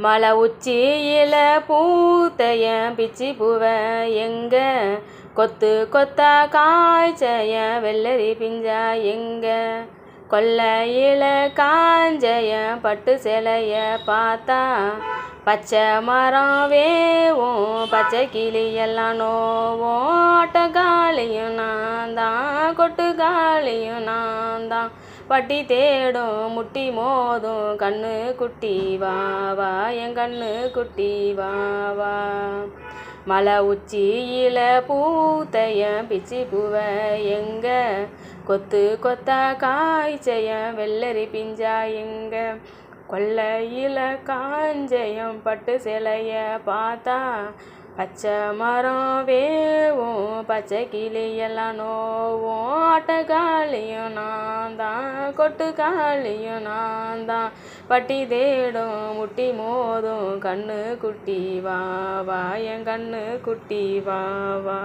மலை உச்சியில பூத்தைய பிச்சி பூவ எங்க? கொத்து கொத்தா காய்ச்சய வெள்ளரி பிஞ்சா எங்க? கொல்லையில காஞ்சய பட்டு சிலைய பார்த்தா பச்சை மரம் வேவும் பச்சை கிளி எல்லாம் நோவும் ஆட்டக்காளியும் நான் தான் கொட்டுக்காளியும் நான் தான் பட்டி தேடும் முட்டி மோதும் கண்ணு குட்டி வா வா என் கண்ணு குட்டி வா வா. மலை உச்சியில பூத்தைய பிச்சி பூவ எங்க? கொத்து கொத்தா காய்ச்சையன் வெள்ளரி பிஞ்சா எங்க? கொல்லையில காஞ்சயம் பட்டு சிலைய பார்த்தா பச்சை மரம் வேவும் பச்சை கிளியெல்லாம் நோவும். ஆட்டக்காளியும் நான் தான் கொட்டுக்காளியும் நான் தான் பட்டி தேடும் முட்டி மோதும் கண்ணு குட்டி வா வா என் கண்ணு குட்டி வா வா.